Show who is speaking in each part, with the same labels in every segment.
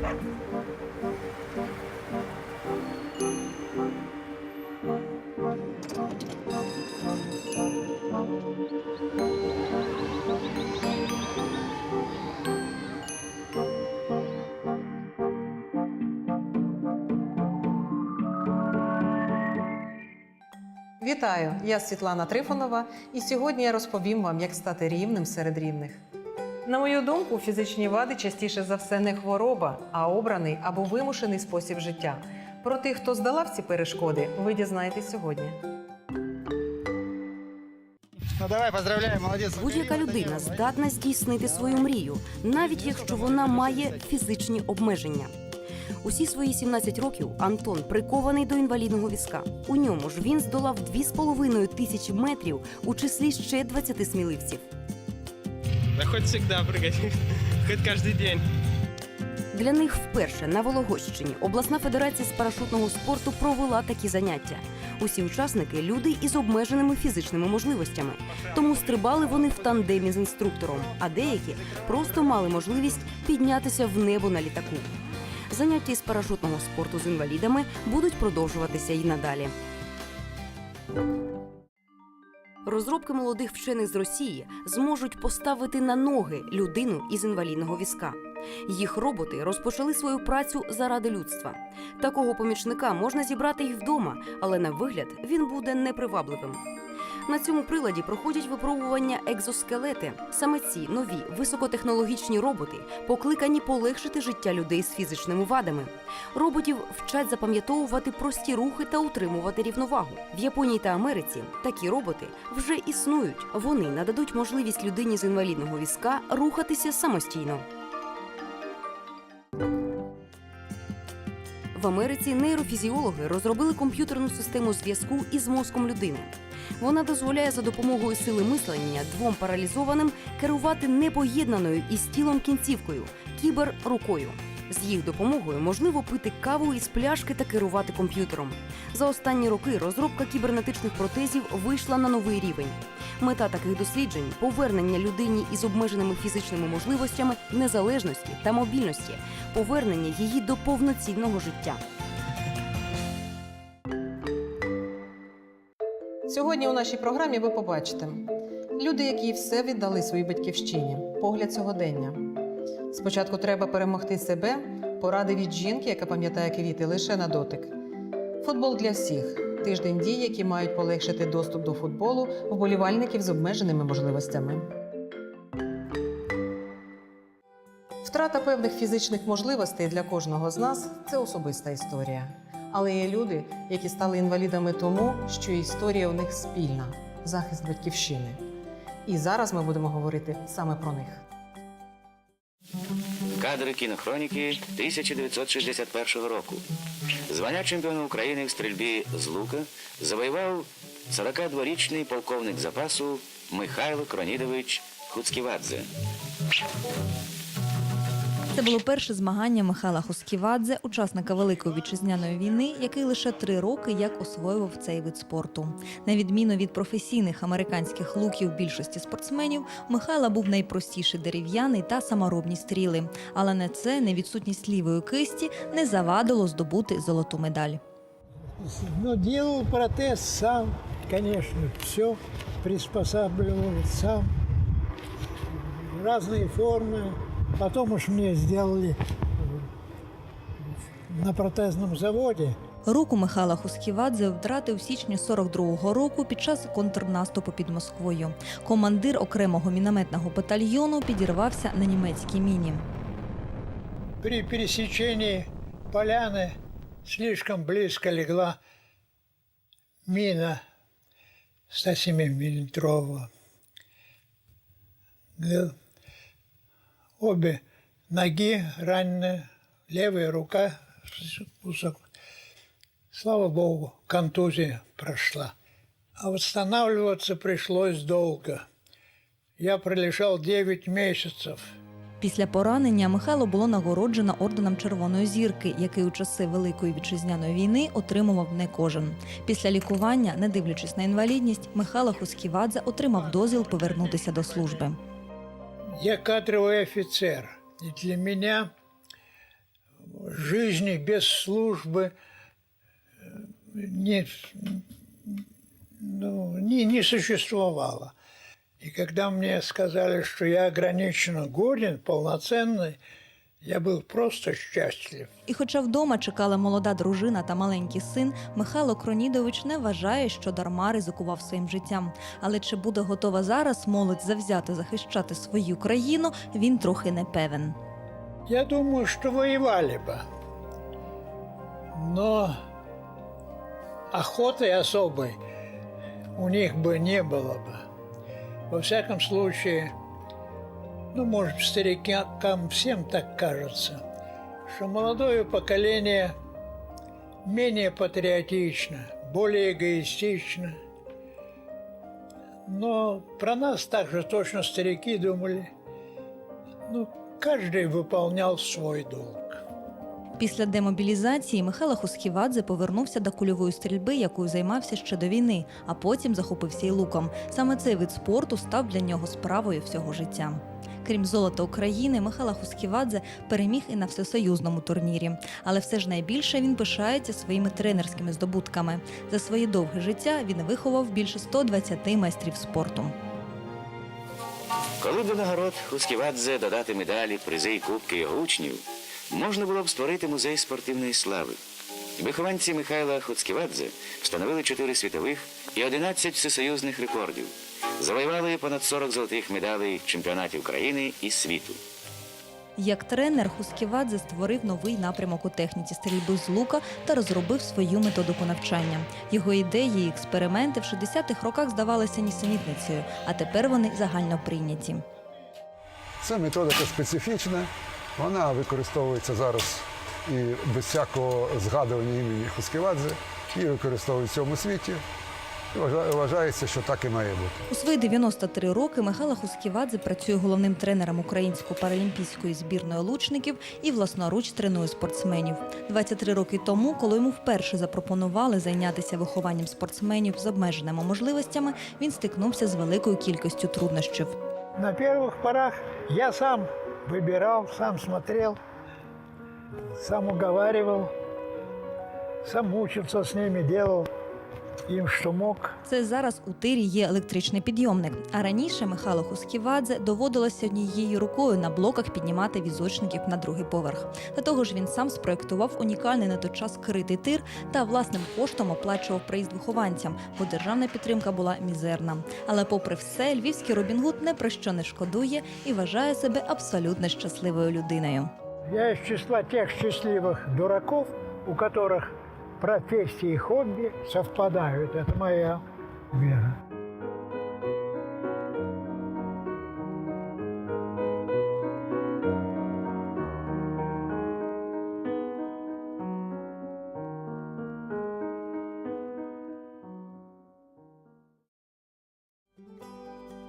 Speaker 1: Вітаю! Я Світлана Трифонова, і сьогодні я розповім вам, як стати рівним серед рівних. На мою думку, фізичні вади частіше за все не хвороба, а обраний або вимушений спосіб життя. Про тих, хто здолав ці перешкоди, ви дізнаєтесь сьогодні.
Speaker 2: Ну давай, поздравляю, молодец.
Speaker 3: Будь-яка людина здатна здійснити свою мрію, навіть якщо вона має фізичні обмеження. Усі свої 17 років Антон прикований до інвалідного візка. У ньому ж він здолав 2,5 тисячі метрів у числі ще 20 сміливців.
Speaker 4: Да хоть всегда прыгать, хоть каждый день.
Speaker 3: Для них вперше на Вологодщині обласна федерація з парашутного спорту провела такі заняття. Усі учасники люди із обмеженими фізичними можливостями. Тому стрибали вони в тандемі з інструктором, а деякі просто мали можливість піднятися в небо на літаку. Заняття із парашутного спорту з інвалідами будуть продовжуватися і надалі. Розробки молодих вчених з Росії зможуть поставити на ноги людину із інвалідного візка. Їх роботи розпочали свою працю заради людства. Такого помічника можна зібрати й вдома, але на вигляд він буде непривабливим. На цьому приладі проходять випробування екзоскелети. Саме ці нові високотехнологічні роботи покликані полегшити життя людей з фізичними вадами. Роботів вчать запам'ятовувати прості рухи та утримувати рівновагу. В Японії та Америці такі роботи вже існують. Вони нададуть можливість людині з інвалідного візка рухатися самостійно. В Америці нейрофізіологи розробили комп'ютерну систему зв'язку із мозком людини. Вона дозволяє за допомогою сили мислення двом паралізованим керувати непоєднаною із тілом кінцівкою кібер рукою. З їх допомогою можливо пити каву із пляшки та керувати комп'ютером. За останні роки розробка кібернетичних протезів вийшла на новий рівень. Мета таких досліджень повернення людині із обмеженими фізичними можливостями, незалежності та мобільності, повернення її до повноцінного життя.
Speaker 1: Сьогодні у нашій програмі ви побачите люди, які все віддали своїй батьківщині, погляд сьогодення. Спочатку треба перемогти себе, поради від жінки, яка пам'ятає квіти лише на дотик. Футбол для всіх тиждень дій, які мають полегшити доступ до футболу вболівальників з обмеженими можливостями. Втрата певних фізичних можливостей для кожного з нас це особиста історія. Але є люди, які стали інвалідами тому, що історія у них спільна захист батьківщини. І зараз ми будемо говорити саме про них.
Speaker 5: Кадри кінохроніки 1961 року. Звання чемпіона України в стрільбі з лука завоював 42-річний полковник запасу Михайло Кронідович Хуцківадзе.
Speaker 6: Це було перше змагання Михайла Хусківадзе, учасника Великої вітчизняної війни, який лише три роки як освоював цей вид спорту. На відміну від професійних американських луків більшості спортсменів, Михайла був найпростіший дерев'яний та саморобні стріли. Але не це, не відсутність лівої кисті не завадило здобути золоту медаль.
Speaker 7: Ну, делал протез сам, конечно, все приспосабливал сам. Разные формы. Потом уж мне сделали э, на протезном заводе.
Speaker 6: Руку Михайла Хусківадзе втратив у січні 42-го року під час контрнаступу під Москвою. Командир окремого мінометного батальйону підірвався на німецькій міні.
Speaker 7: При пересечении поляны слишком близко легла мина 107-миллиметрового. Да. Обе ноги ранены, левая рука кусок. Слава Богу, контузия прошла. А восстанавливаться пришлось долго. Я пролежал 9 месяцев.
Speaker 6: Після поранення Михайло було нагороджено орденом Червоної зірки, який у часи Великої вітчизняної війни отримував не кожен. Після лікування, не дивлячись на інвалідність, Михайло Хусківадзе отримав дозвіл повернутися до служби.
Speaker 7: Я кадровый офицер. И для меня жизни без службы э, не, ну, не, не существовало. И когда мне сказали, что я ограниченно годен, полноценный, я был просто счастлив.
Speaker 6: І хоча вдома чекала молода дружина та маленький син, Михайло Кронідович не вважає, що дарма ризикував своїм життям. Але чи буде готова зараз молодь завзято захищати свою країну, він трохи не певен.
Speaker 7: Я думаю, что воевали бы. Но охоты особой у них бы не было бы. Во всяком случае, ну, может, старикам всем так кажется, что молодое поколение менее патриотично, более эгоистично. Но про нас также точно старики думали, ну, каждый выполнял свой долг.
Speaker 6: Після демобілізації Михайло Хусхівадзе повернувся до кульової стрільби, якою займався ще до війни, а потім захопився і луком. Саме цей вид спорту став для нього справою всього життя. Крім золота України, Михайло Хусхівадзе переміг і на всесоюзному турнірі. Але все ж найбільше він пишається своїми тренерськими здобутками. За своє довге життя він виховав більше 120 майстрів спорту.
Speaker 5: Коли до нагород Хусківадзе додати медалі, призи і кубки його учнів, можна було б створити музей спортивної слави. Вихованці Михайла Хуцківадзе встановили 4 світових і 11 всесоюзних рекордів. Завоювали понад 40 золотих медалей чемпіонатів країни і світу.
Speaker 6: Як тренер Хусківадзе створив новий напрямок у техніці стрільби з лука та розробив свою методику навчання. Його ідеї і експерименти в 60-х роках здавалися нісенітницею, а тепер вони загально прийняті.
Speaker 8: Це методика специфічна, вона використовується зараз і без всякого згадування імені Хусківадзе, і використовують в цьому світі. І вважається, що так і має бути.
Speaker 6: У свої 93 роки Михайло Хусківадзе працює головним тренером української паралімпійської збірної лучників і власноруч тренує спортсменів. 23 роки тому, коли йому вперше запропонували зайнятися вихованням спортсменів з обмеженими можливостями, він стикнувся з великою кількістю труднощів.
Speaker 7: На первых порах я сам выбирал, сам смотрел, сам уговаривал, сам мучился с ними, делал им, что мог.
Speaker 6: Це зараз у тирі є електричний підйомник. А раніше Михайло Хусківадзе доводилося однією рукою на блоках піднімати візочників на другий поверх. До того ж, він сам спроектував унікальний на той час критий тир та власним коштом оплачував проїзд вихованцям, бо державна підтримка була мізерна. Але, попри все, львівський Робінгуд не про що не шкодує і вважає себе абсолютно щасливою людиною.
Speaker 7: Я из числа тех счастливых дураков, у которых профессии и хобби совпадают. Это моя вера.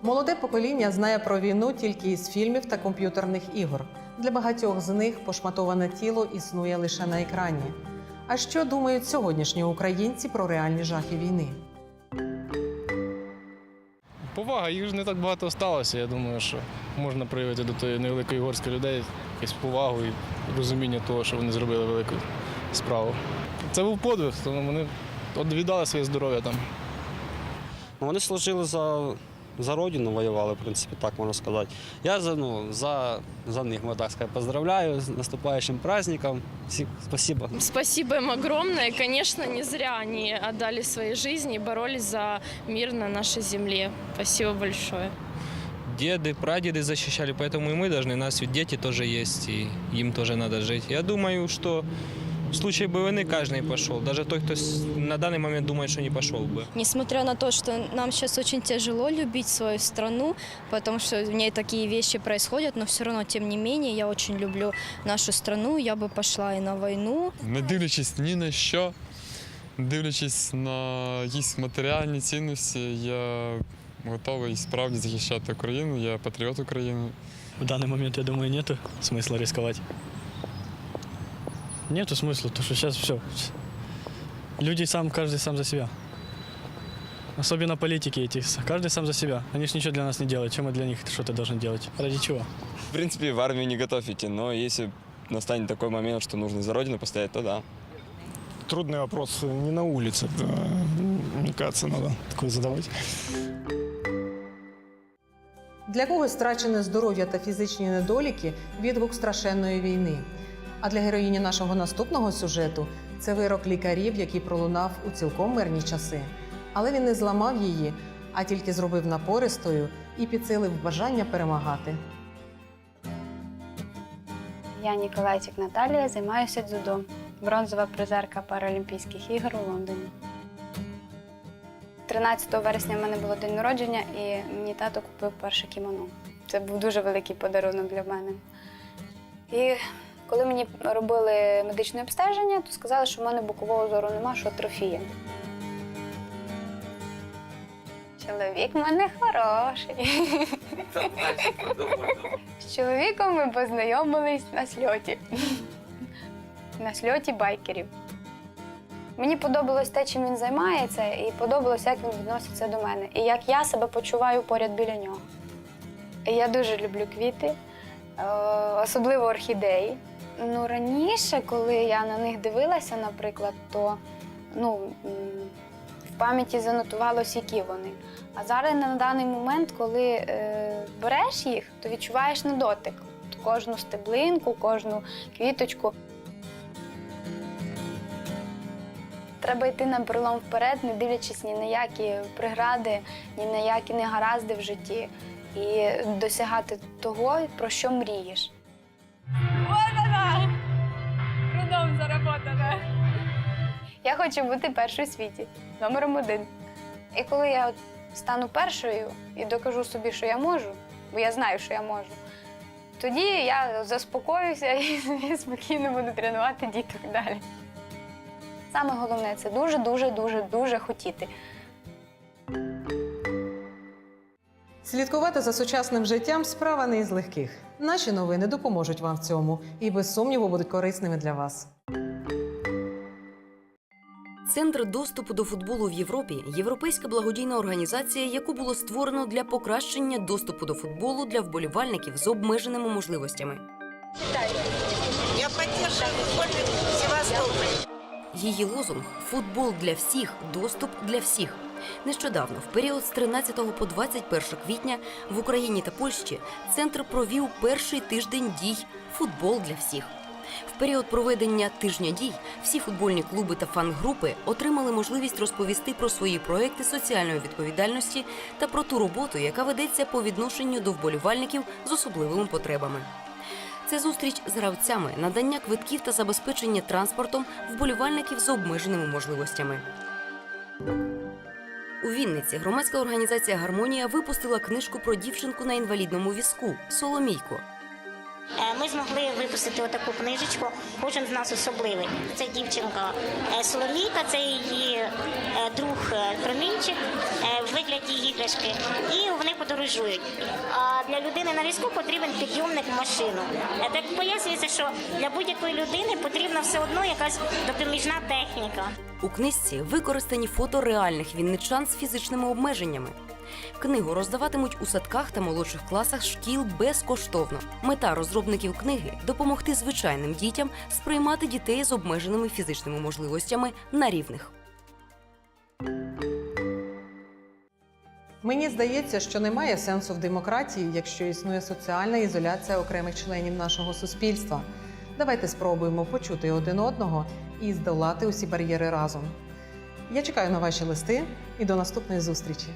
Speaker 1: Молоде покоління знає про війну тільки із фільмів та комп'ютерних ігор. Для багатьох з них пошматоване тіло існує лише на екрані. А що думають сьогоднішні українці про реальні жахи війни?
Speaker 4: Повага, їх ж не так багато сталося. Я думаю, що можна проявити до тої невеликої горстки людей якусь повагу і розуміння того, що вони зробили велику справу. Це був подвиг, тому вони от віддали своє здоров'я там.
Speaker 9: Вони служили за, за родину, воювали, в принципі, так можна сказати. Я за, ну, за, за них, можна так сказати, поздравляю з наступаючим праздником. Всім спасибо.
Speaker 10: Спасибо им огромное. Конечно, не зря они отдали свои жизни и боролись за мир на нашей земле. Спасибо большое.
Speaker 11: Деды, прадеды защищали, поэтому и мы должны, у нас ведь дети тоже есть, и им тоже надо жить. Я думаю, что в случае бы войны каждый пошел, даже тот, кто с- на данный момент думает, что не пошел бы.
Speaker 10: Несмотря на то, что нам сейчас очень тяжело любить свою страну, потому что в ней такие вещи происходят, но все равно, тем не менее, я очень люблю нашу страну, я бы пошла и на войну.
Speaker 12: Не дивлячись ні на що, дивлячись на якісь матеріальні цінності, я готовий справді захищати Україну, я патріот України.
Speaker 13: В данный момент, я думаю, нету смысла рисковать. Нету смысла, потому что сейчас все. Люди сам, каждый сам за себя. Особенно политики эти, каждый сам за себя. Они же ничего для нас не делают, чем мы для них что-то должны делать. Ради чего?
Speaker 12: В принципе, в армию не готов идти, но если настанет такой момент, что нужно за родину постоять, то да.
Speaker 13: Трудный вопрос не на улице, мне кажется, надо такой задавать.
Speaker 1: Для когось втрачене здоров'я та фізичні недоліки відгук страшенної війни. А для героїні нашого наступного сюжету це вирок лікарів, який пролунав у цілком мирні часи. Але він не зламав її, а тільки зробив напористою і підсилив бажання перемагати.
Speaker 14: Я Ніколайчик Наталія, займаюся дзюдо. Бронзова призерка Паралімпійських ігор у Лондоні. 13 вересня в мене було день народження, і мені тато купив перше кімоно. Це був дуже великий подарунок для мене. І коли мені робили медичне обстеження, то сказали, що в мене бокового зору нема, що атрофія. Чоловік в мене хороший. З чоловіком ми познайомились на сльоті. На сльоті байкерів. Мені подобалось те, чим він займається, і подобалось, як він відноситься до мене, і як я себе почуваю поряд біля нього. Я дуже люблю квіти, е, особливо орхідеї. Ну, раніше, коли я на них дивилася, наприклад, то ну, в пам'яті занотувалось, які вони. А зараз на даний момент, коли е, береш їх, то відчуваєш на дотик кожну стеблинку, кожну квіточку. Треба йти на пролом вперед, не дивлячись ні на які прегради, ні на які негаразди в житті, і досягати того, про що мрієш. Заработана. Я хочу бути першою в світі, номером один. І коли я от стану першою і докажу собі, що я можу, бо я знаю, що я можу, тоді я заспокоюся і собі спокійно буду тренувати діток далі. Саме головне це дуже, дуже, дуже, дуже хотіти.
Speaker 1: Слідкувати за сучасним життям справа не із легких. Наші новини допоможуть вам в цьому і без сумніву будуть корисними для вас.
Speaker 3: Центр доступу до футболу в Європі європейська благодійна організація, яку було створено для покращення доступу до футболу для вболівальників з обмеженими можливостями.
Speaker 15: Я футбольный Севастополь.
Speaker 3: Її лозунг футбол для всіх, доступ для всіх. Нещодавно, в період з 13 по 21 квітня в Україні та Польщі центр провів перший тиждень дій Футбол для всіх. В період проведення тижня дій всі футбольні клуби та фан-групи отримали можливість розповісти про свої проекти соціальної відповідальності та про ту роботу, яка ведеться по відношенню до вболівальників з особливими потребами. Це зустріч з гравцями, надання квитків та забезпечення транспортом вболівальників з обмеженими можливостями. У Вінниці громадська організація Гармонія випустила книжку про дівчинку на інвалідному візку Соломійко.
Speaker 15: Е, Ми змогли випустити отаку книжечку. Кожен з нас особливий. Це дівчинка е, Соломійка, це її е, друг промінчик в вигляді іграшки. І вони подорожують. А для людини на візку потрібен підйомник в машину. Так пояснюється, що для будь-якої людини потрібна все одно якась допоміжна техніка.
Speaker 3: У книжці використані фото реальних вінничан з фізичними обмеженнями. Книгу роздаватимуть у садках та молодших класах шкіл безкоштовно. Мета розробників книги допомогти звичайним дітям сприймати дітей з обмеженими фізичними можливостями на рівних.
Speaker 1: Мені здається, що немає сенсу в демократії, якщо існує соціальна ізоляція окремих членів нашого суспільства. Давайте спробуємо почути один одного і здолати усі бар'єри разом. Я чекаю на ваші листи і до наступної зустрічі.